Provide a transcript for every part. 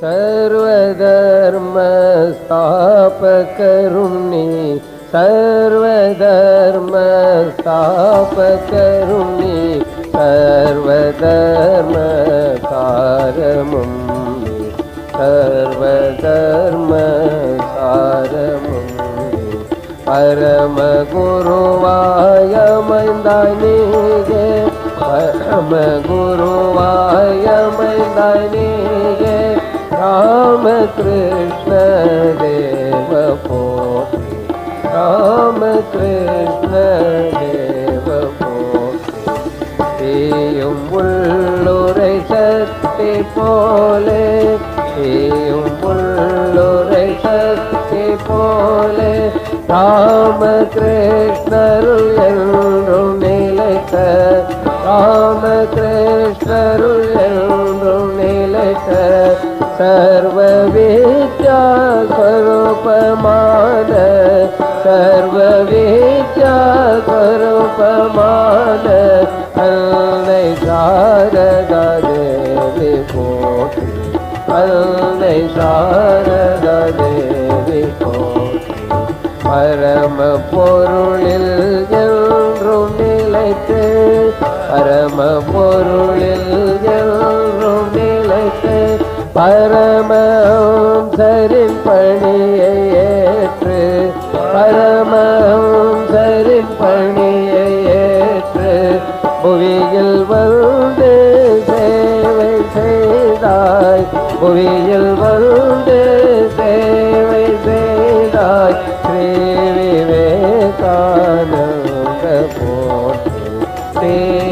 സർവധർമ്മ സ്ഥാപകരുണി സർവധർമ്മ സർവധർമ്മസ്ഥാപകരുണി സർവധർമ്മസ്ഥാപകരുണി സർവധർമ്മസാരമും. സർവധർമ്മസാരമും പരമഗുരുവായമൈന്ദനീകേ ராமகிருஷ்ண தேவ போற்றி ராமகிருஷ்ண தேவ போற்றி தீயும் உள்ளுரை சக்தி போலே தீயும் உள்ளுரை சக்தி போலே ராமகிருஷ்ணருள் என்றும் நிலைத்த ராமகிருஷ்ணருள் என்றும் நிலைத்த सर्वविद्या स्वरूपमान सर्वविद्या स्वरूपमान अल्लै शारदे विपोति अल्लै शारदे विपोति பரம பொருளில் என்றும் நிலைத்து பரம பொருளில் பரமம் சரின் பணியை ஏற்று பரமம் சரின் பணியை ஏற்று புவியில் வந்து சேவை செய்தாய் புவியில் வந்து சேவை செய்தாய் ஸ்ரீ விவேகானந்த போற்றி.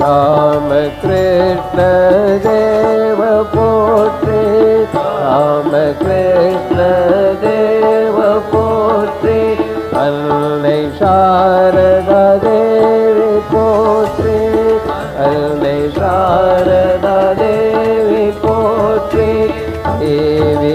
ராமகிருஷ்ண தேவ போற்றி ராமகிருஷ்ண தேவ போற்றி அன்னை சாரதா தேவி போற்றி அன்னை சாரதா தேவி போற்றி தேவி